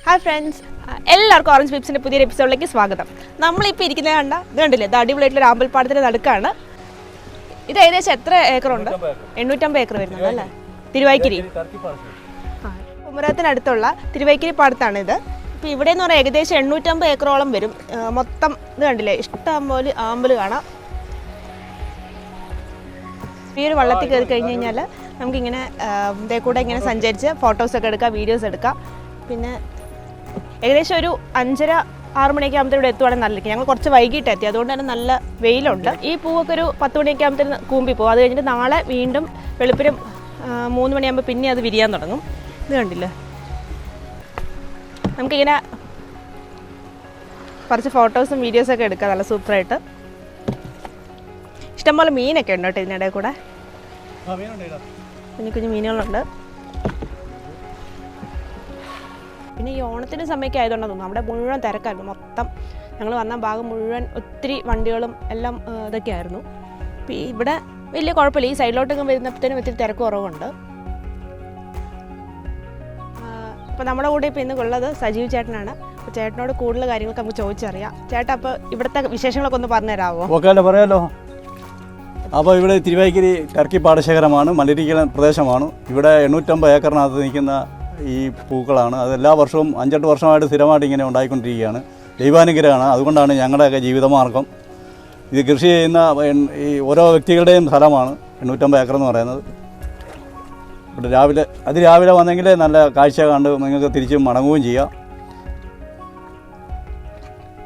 Hi friends എല്ലാവർക്കും orange പിപ്സിന്റെ പുതിയൊരു എപ്പിസോഡിലേക്ക് സ്വാഗതം. നമ്മളിപ്പോൾ ഇരിക്കുന്നത് കണ്ട ഇത് കണ്ടില്ലേ? ഇത് അടിപൊളിയായിട്ടുള്ള ഒരു അമ്പൽപ്പാടത്തിന്റെ നടുക്കാണ്. ഇത് ഏകദേശം എത്ര ഏക്കറുണ്ട് എണ്ണൂറ്റമ്പത് ഏക്കർ വരുന്നുണ്ട് അല്ലേ? തിരുവായ്ക്കിരി. ആ കുമരകത്തിനടുത്തുള്ള തിരുവൈക്കിരി പാടത്താണ് ഇത് ഇപ്പോൾ ഇവിടെ എന്ന് പറഞ്ഞാൽ ഏകദേശം എണ്ണൂറ്റമ്പത് ഏക്കറോളം വരും. മൊത്തം ഇത് കണ്ടില്ലേ? ഇഷ്ടം പോലെ ആമ്പൽ കാണാം. ഈ ഒരു വള്ളത്തിൽ കയറി കഴിഞ്ഞ് കഴിഞ്ഞാൽ നമുക്കിങ്ങനെ ഇതേ കൂടെ ഇങ്ങനെ സഞ്ചരിച്ച് ഫോട്ടോസൊക്കെ എടുക്കാം വീഡിയോസ് എടുക്കാം. പിന്നെ ഏകദേശം ഒരു അഞ്ചര ആറ് മണിയൊക്കെ ആകുമ്പോൾ ഇവിടെ എത്തുവാണെങ്കിൽ നല്ലതായിരിക്കും ഞങ്ങൾ കുറച്ച് വൈകിട്ട് എത്തി. അതുകൊണ്ട് തന്നെ നല്ല വെയിലുണ്ട്. ഈ പൂവൊക്കെ ഒരു പത്ത് മണിയൊക്കെ ആകുമ്പോഴത്തേന് കൂമ്പി പോകും. അത് കഴിഞ്ഞിട്ട് നാളെ വീണ്ടും വെളുപ്പിനും മൂന്ന് മണിയാകുമ്പോൾ പിന്നെ അത് വിരിയാൻ തുടങ്ങും. ഇത് കണ്ടില്ലേ? നമുക്കിങ്ങനെ കുറച്ച് ഫോട്ടോസും വീഡിയോസൊക്കെ എടുക്കാം. നല്ല സൂപ്പറായിട്ട്. ഇഷ്ടംപോലെ മീനൊക്കെ ഉണ്ട് കേട്ടോ ഇതിനിടയിൽ കൂടെ? കുഞ്ഞു കുഞ്ഞു മീനുകളുണ്ട്. പിന്നെ ഈ ഓണത്തിന്റെ സമയമൊക്കെ ആയതുകൊണ്ടാണ് തോന്നുന്നു. അവിടെ മുഴുവൻ തിരക്കായിരുന്നു. മൊത്തം ഞങ്ങൾ വന്ന ഭാഗം മുഴുവൻ ഒത്തിരി വണ്ടികളും എല്ലാം ഇതൊക്കെ ആയിരുന്നു. ഇവിടെ വലിയ കുഴപ്പമില്ല. ഈ സൈഡിലോട്ടൊക്കെ വരുന്നപ്പോഴത്തേനും ഒത്തിരി തിരക്ക് കുറവുണ്ട്. അപ്പോൾ നമ്മുടെ കൂടെ ഇപ്പോൾ ഇന്ന് ഉള്ളത് സജീവ് ചേട്ടനാണ്. അപ്പോൾ ചേട്ടനോട് കൂടുതൽ കാര്യങ്ങളൊക്കെ നമുക്ക് ചോദിച്ചറിയാം. ചേട്ടാ അപ്പോൾ ഇവിടുത്തെ വിശേഷങ്ങളൊക്കെ ഒന്ന് പറഞ്ഞു തരാമോ ഓക്കെ പറയാലോ. അപ്പോൾ ഇവിടെ തിരുവായ്ക്കരി ടർക്കി പാടശേഖരമാണ്. മലരിക്കല പ്രദേശമാണ്. ഇവിടെ എണ്ണൂറ്റമ്പത് ഏക്കറിനകത്ത് നിൽക്കുന്ന ഈ പൂക്കളാണ്. അത് എല്ലാ വർഷവും അഞ്ചെട്ട് വർഷമായിട്ട് സ്ഥിരമായിട്ട് ഇങ്ങനെ ഉണ്ടായിക്കൊണ്ടിരിക്കുകയാണ്. ദൈവാനുഗ്രഹമാണ്. അതുകൊണ്ടാണ് ഞങ്ങളുടെയൊക്കെ ജീവിതമാർഗം. ഇത് കൃഷി ചെയ്യുന്ന ഈ ഓരോ വ്യക്തികളുടെയും സ്ഥലമാണ്. എണ്ണൂറ്റമ്പത് ഏക്കർ എന്ന് പറയുന്നത്. ഇവിടെ രാവിലെ അതിരാവിലെ വന്നെങ്കിൽ നല്ല കാഴ്ച കണ്ട് നിങ്ങൾക്ക് തിരിച്ച് മടങ്ങുകയും ചെയ്യാം.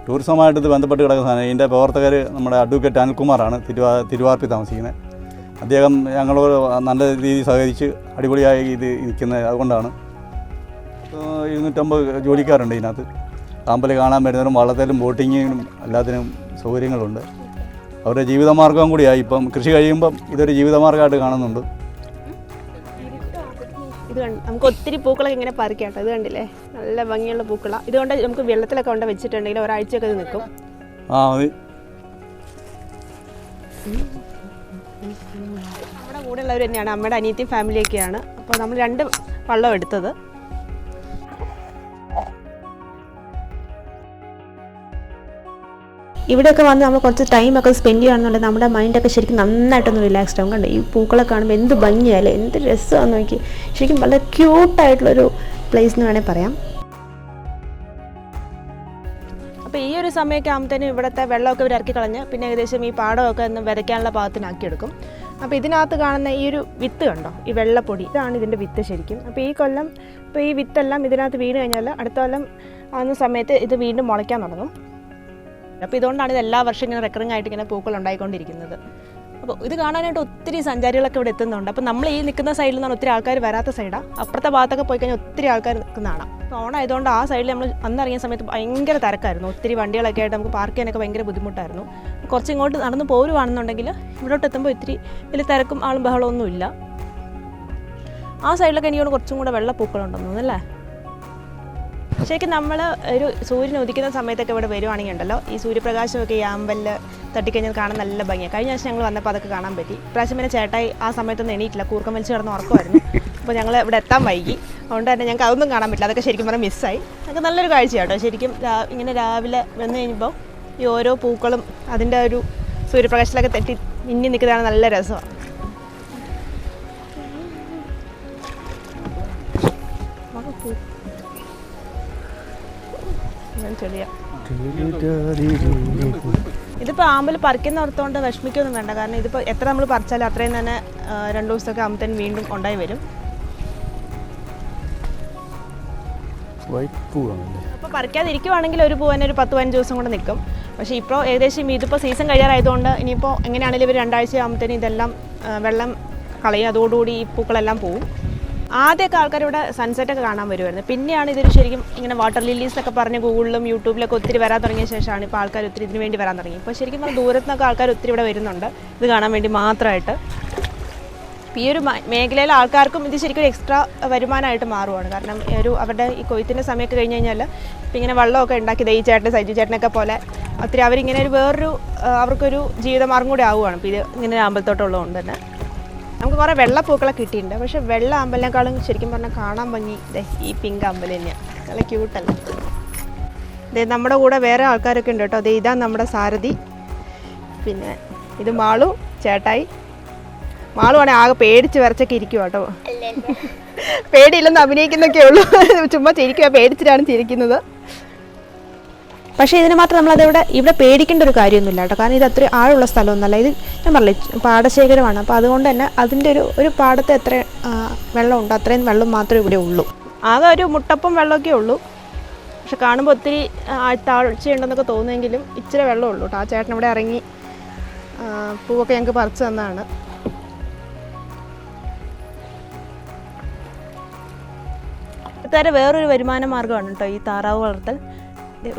ടൂറിസമായിട്ട് ഇത് ബന്ധപ്പെട്ട് കിടക്കുന്ന സാധനം. ഇതിന്റെ പ്രവർത്തകർ നമ്മുടെ അഡ്വക്കേറ്റ് അനിൽകുമാറാണ്. തിരുവാ തിരുവാർപ്പി താമസിക്കുന്നത്. അദ്ദേഹം ഞങ്ങളോട് നല്ല രീതിയിൽ സഹകരിച്ച് അടിപൊളിയായി ഇത് നിൽക്കുന്നത് അതുകൊണ്ടാണ്. ഏഹ് ഇരുന്നൂറ്റമ്പത് ജോലിക്കാരുണ്ട് ഇതിനകത്ത്. താമ്പൽ കാണാൻ വരുന്നവരും വള്ളത്തിലും ബോട്ടിങ്ങിനും എല്ലാത്തിനും സൗകര്യങ്ങളുണ്ട്. അവരുടെ ജീവിതമാർഗം കൂടിയായി. ഇപ്പം കൃഷി കഴിയുമ്പം ഇതൊരു ജീവിതമാർഗമായിട്ട് കാണുന്നുണ്ട്. ഇത് നമുക്ക് ഒത്തിരി പൂക്കളൊക്കെ ഇങ്ങനെ പറിക്കാട്ടോ. ഇത് കണ്ടില്ലേ? നല്ല ഭംഗിയുള്ള പൂക്കളാണ് ഇതുകൊണ്ട് നമുക്ക് വെള്ളത്തിലൊക്കെ കൊണ്ട് വെച്ചിട്ടുണ്ടെങ്കിൽ ഒരാഴ്ചയൊക്കെ ഇത് നിൽക്കും. ആ മതി. നമ്മുടെ കൂടെ ഉള്ളവർ തന്നെയാണ്. അമ്മയുടെ അനിയത്തി ഫാമിലിയൊക്കെയാണ്. അപ്പോൾ നമ്മൾ രണ്ട് വള്ളം എടുത്തത്. ഇവിടെയൊക്കെ വന്ന് നമ്മൾ കുറച്ച് ടൈമൊക്കെ സ്പെൻഡ് ചെയ്യുകയാണെന്നുണ്ടെങ്കിൽ നമ്മുടെ മൈൻഡൊക്കെ ശരിക്കും നന്നായിട്ടൊന്ന് റിലാക്സ്ഡ് ആവും. കണ്ടോ? ഈ പൂക്കളെ കാണുമ്പോൾ എന്ത് ഭംഗിയായാലും എന്ത് രസമാണെന്ന് നോക്കി. ശരിക്കും വളരെ ക്യൂട്ടായിട്ടുള്ളൊരു പ്ലേസ് എന്ന് വേണേൽ പറയാം. അപ്പോൾ ഈ ഒരു സമയമൊക്കെ ആകുമ്പോഴത്തേനും ഇവിടുത്തെ വെള്ളമൊക്കെ ഇവർ ഇറക്കി കളഞ്ഞ് പിന്നെ ഏകദേശം ഈ പാടമൊക്കെ ഒന്ന് വിതയ്ക്കാനുള്ള പാകത്തിനാക്കിയെടുക്കും അപ്പോൾ ഇതിനകത്ത് കാണുന്ന ഈ ഒരു വിത്ത് കണ്ടോ? ഈ വെള്ളപ്പൊടി. ഇതാണ് ഇതിന്റെ വിത്ത് ശരിക്കും. അപ്പോൾ ഈ കൊല്ലം ഇപ്പോൾ ഈ വിത്തെല്ലാം ഇതിനകത്ത് വീണ് കഴിഞ്ഞാൽ അടുത്ത കൊല്ലം ആകുന്ന സമയത്ത് ഇത് വീണ്ടും മുളയ്ക്കാൻ തുടങ്ങും. അപ്പോൾ ഇതുകൊണ്ടാണ് ഇത് എല്ലാ വർഷവും ഇങ്ങനെ റെക്കറിങ് ആയിട്ട് ഇങ്ങനെ പൂക്കൾ ഉണ്ടായിക്കൊണ്ടിരിക്കുന്നത്. അപ്പോൾ ഇത് കാണാനായിട്ട് ഒത്തിരി സഞ്ചാരികളൊക്കെ ഇവിടെ എത്തുന്നുണ്ട്. അപ്പോൾ നമ്മൾ ഈ നിൽക്കുന്ന സൈഡിൽ നിന്നാണ് ഒത്തിരി ആൾക്കാർ വരാത്ത സൈഡാണ് അപ്പുറത്തെ ഭാഗത്തൊക്കെ പോയി കഴിഞ്ഞാൽ ഒത്തിരി ആൾക്കാർ നിൽക്കുന്നതാണ് അപ്പോൾ ഓണായതുകൊണ്ട് ആ സൈഡിൽ നമ്മൾ അന്നിറങ്ങിയ സമയത്ത് ഭയങ്കര തിരക്കായിരുന്നു. ഒത്തിരി വണ്ടികളൊക്കെ ആയിട്ട് നമുക്ക് പാർക്ക് ചെയ്യാനൊക്കെ ഭയങ്കര ബുദ്ധിമുട്ടായിരുന്നു. കുറച്ച് ഇങ്ങോട്ട് നടന്ന് പോരുവാണെന്നുണ്ടെങ്കിൽ ഇവിടോട്ട് എത്തുമ്പോൾ ഇത്തിരി വലിയ തിരക്കും ആളും ബഹളമൊന്നുമില്ല ആ സൈഡിലൊക്കെ എനിക്കോട് കുറച്ചും കൂടെ വെള്ളപ്പൂക്കളുണ്ടെന്ന് തോന്നുന്നു അല്ലേ? ശരിക്കും നമ്മൾ ഒരു സൂര്യൻ ഉദിക്കുന്ന സമയത്തൊക്കെ ഇവിടെ വരുവാണെങ്കിൽ ഉണ്ടല്ലോ ഈ സൂര്യപ്രകാശമൊക്കെ ഈ ആമ്പലിൽ തട്ടിക്കഴിഞ്ഞാൽ കാണാൻ നല്ല ഭംഗിയാണ് കഴിഞ്ഞ ആഴ്ച ഞങ്ങൾ വന്നപ്പോൾ അതൊക്കെ കാണാൻ പറ്റി. പ്രാവശ്യം പിന്നെ ചേട്ടായി ആ സമയത്തൊന്നും എണീറ്റില്ല കൂർക്കം വലിച്ച് കിടന്ന് ഉറക്കമായിരുന്നു അപ്പോൾ ഞങ്ങൾ ഇവിടെ എത്താൻ വൈകി. അതുകൊണ്ട് തന്നെ ഞങ്ങൾക്ക് അതൊന്നും കാണാൻ പറ്റില്ല. അതൊക്കെ ശരിക്കും പറഞ്ഞാൽ മിസ്സായി. അതൊക്കെ നല്ലൊരു കാഴ്ചയാട്ടോ. കേട്ടോ ശരിക്കും ഇങ്ങനെ രാവിലെ വന്നു കഴിയുമ്പോൾ ഈ ഓരോ പൂക്കളും അതിന്റെ ഒരു സൂര്യപ്രകാശത്തിലൊക്കെ തെറ്റി മിന്നി നിൽക്കുന്നതാണ് നല്ല രസമാണ് ഞാൻ ഇതിപ്പോൾ ആമ്പൽ പറിക്കുന്ന ഓർത്തുകൊണ്ട് വിഷമിക്കൊന്നും വേണ്ട. കാരണം ഇതിപ്പോൾ എത്ര നമ്മൾ പറിച്ചാലും അത്രയും തന്നെ രണ്ടു ദിവസമൊക്കെ ആകുമ്പോഴത്തേനും വീണ്ടും ഉണ്ടായി വരും. അപ്പോൾ പറിക്കാതിരിക്കുവാണെങ്കിൽ ഒരു പൂവനെ ഒരു പത്ത് പതിനഞ്ച് ദിവസം കൊണ്ട് നിൽക്കും. പക്ഷേ ഇപ്പോൾ ഏകദേശം ഇതിപ്പോൾ സീസൺ കഴിയാറായതുകൊണ്ട് ഇനിയിപ്പോൾ എങ്ങനെയാണെങ്കിലും ഇവർ രണ്ടാഴ്ച ആകുമ്പോഴത്തേനും ഇതെല്ലാം വെള്ളം കളയും. അതോടുകൂടി ഈ പൂക്കളെല്ലാം പോവും. ആദ്യമൊക്കെ ആൾക്കാർ ഇവിടെ സൺസെറ്റ് ഒക്കെ കാണാൻ വരുമായിരുന്നു പിന്നെയാണ് ഇതൊരു ശരിക്കും ഇങ്ങനെ വാട്ടർ ലില്ലീസ് എന്നൊക്കെ പറഞ്ഞ് ഗൂഗിളിലും യൂട്യൂബിലൊക്കെ ഒത്തിരി വരാൻ തുടങ്ങിയ ശേഷമാണ് ഇപ്പോൾ ആൾക്കാർ ഒത്തിരി ഇതിന് വേണ്ടി വരാൻ തുടങ്ങി. ഇപ്പോൾ ശരിക്കും പറഞ്ഞാൽ ദൂരത്തു നിന്നൊക്കെ ആൾക്കാർ ഒത്തിരി ഇവിടെ വരുന്നുണ്ട്. ഇത് കാണാൻ വേണ്ടി മാത്രമായിട്ട്. ഈ ഒരു മേഖലയിലെ ആൾക്കാർക്കും ഇത് ശരിക്കും ഒരു എക്സ്ട്രാ വരുമാനമായിട്ട് മാറുവാണ്. കാരണം ഒരു അവരുടെ ഈ കൊയ്ത്തിന്റെ സമയമൊക്കെ കഴിഞ്ഞ് കഴിഞ്ഞാൽ ഇപ്പം ഇങ്ങനെ വെള്ളമൊക്കെ ഉണ്ടാക്കി ദൈ ചേട്ടൻ സജി ചേട്ടനൊക്കെ പോലെ ഒത്തിരി അവരിങ്ങനെ ഒരു വേറൊരു അവർക്കൊരു ജീവിതമാർഗം കൂടി ആവുകയാണ് ഇപ്പോൾ ഇത് ഇങ്ങനെ അമ്പലത്തോട്ടമുള്ളതുകൊണ്ട് തന്നെ. നമുക്ക് കുറേ വെള്ളപ്പൂക്കളെ കിട്ടിയിട്ടുണ്ട്. പക്ഷേ വെള്ള അമ്പലിനേക്കാളും ശരിക്കും പറഞ്ഞാൽ കാണാൻ ഭംഗി ഈ പിങ്ക് അമ്പലം തന്നെയാണ് നല്ല ക്യൂട്ടല്ല ദേ നമ്മുടെ കൂടെ വേറെ ആൾക്കാരൊക്കെ ഉണ്ട് കേട്ടോ. അതെ ഇതാ നമ്മുടെ സാരഥി. പിന്നെ ഇത് മാളു ചേട്ടായി. മാളു ആണെങ്കിൽ ആകെ പേടിച്ച് വരച്ചൊക്കെ ഇരിക്കുക കേട്ടോ. പേടിയില്ലെന്ന് അഭിനയിക്കുന്നൊക്കെ ഉള്ളൂ. ചുമ്മാ ചിരിക്കുക പേടിച്ചിട്ടാണ് ചിരിക്കുന്നത്. പക്ഷേ ഇതിന് മാത്രം നമ്മളത് ഇവിടെ പേടിക്കേണ്ട ഒരു കാര്യമൊന്നുമില്ല കേട്ടോ. കാരണം ഇത് അത്ര ആഴമുള്ള സ്ഥലമൊന്നുമല്ല. ഇത് ഞാൻ പറഞ്ഞില്ലേ പാടശേഖരമാണ്. അപ്പോൾ അതുകൊണ്ട് തന്നെ അതിന്റെ ഒരു ഒരു പാടത്ത് എത്ര വെള്ളം വെള്ളമുണ്ട് അത്രയും വെള്ളം മാത്രമേ ഇവിടെ ഉള്ളൂ. ആകെ ഒരു മുട്ടപ്പം വെള്ളമൊക്കെ ഉള്ളൂ. പക്ഷെ കാണുമ്പോൾ ഒത്തിരി താഴ്ചയുണ്ടെന്നൊക്കെ തോന്നുമെങ്കിലും ഇച്ചിരി വെള്ളം ഉള്ളൂ കേട്ടോ. ആ ചേട്ടൻ ഇവിടെ ഇറങ്ങി പൂവൊക്കെ ഞങ്ങൾക്ക് പറിച്ചു തന്നതാണ്. ഇത്തരം വേറൊരു വരുമാന മാർഗമാണ് കേട്ടോ ഈ താറാവ് വളർത്തൽ.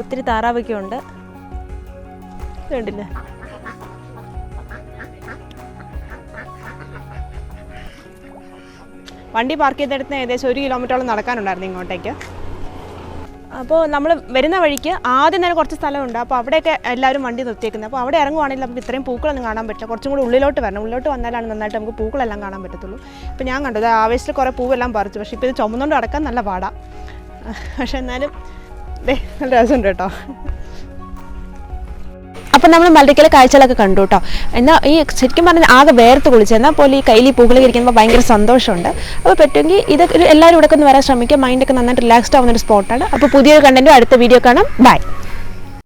ഒത്തിരി താറാവൊക്കെ ഉണ്ട്. കണ്ടില്ല വണ്ടി പാർക്ക് ചെയ്തെടുത്ത് ഏകദേശം ഒരു കിലോമീറ്ററോളം നടക്കാനുണ്ടായിരുന്നു ഇങ്ങോട്ടേക്ക്. അപ്പോൾ നമ്മൾ വരുന്ന വഴിക്ക് ആദ്യം തന്നെ കുറച്ച് സ്ഥലമുണ്ട്. അപ്പോൾ അവിടെയൊക്കെ എല്ലാവരും വണ്ടി നിർത്തിയേക്കുന്നത്. അപ്പോൾ അവിടെ ഇറങ്ങുവാണെങ്കിൽ നമുക്ക് ഇത്രയും പൂക്കളൊന്നും കാണാൻ പറ്റില്ല. കുറച്ചും കൂടി ഉള്ളിലോട്ട് വരണം. ഉള്ളിലോട്ട് വന്നാലാണ് നന്നായിട്ട് നമുക്ക് പൂക്കളെല്ലാം കാണാൻ പറ്റത്തുള്ളൂ. ഇപ്പോൾ ഞാൻ കണ്ടത് ആവേശത്തിൽ കുറേ പൂവെല്ലാം പറിച്ചു. പക്ഷേ ഇപ്പോൾ ഇത് ചുമന്നുകൊണ്ട് അടക്കാൻ നല്ല പാടാണ് പക്ഷേ എന്നാലും നല്ല രസമുണ്ട് കേട്ടോ. അപ്പം നമ്മൾ മല്ലിക്കല കാഴ്ചകളൊക്കെ കണ്ടു കേട്ടോ. എന്നാൽ ഈ ശരിക്കും പറഞ്ഞാൽ ആകെ വേർത്ത് കുളിച്ച്. എന്നാൽ പോലെ ഈ കയ്യിൽ ഈ ഇരിക്കുമ്പോൾ ഭയങ്കര സന്തോഷമുണ്ട്. അപ്പോൾ പറ്റുമെങ്കിൽ ഇത് എല്ലാവരും ഇവിടെ ഒന്ന് വരാൻ ശ്രമിക്കുക മൈൻഡൊക്കെ നന്നായിട്ട് റിലാക്സ്ഡ് ആവുന്ന ഒരു സ്പോട്ടാണ് അപ്പോൾ പുതിയൊരു കണ്ടന്റും അടുത്ത വീഡിയോ കാണാം. ബൈ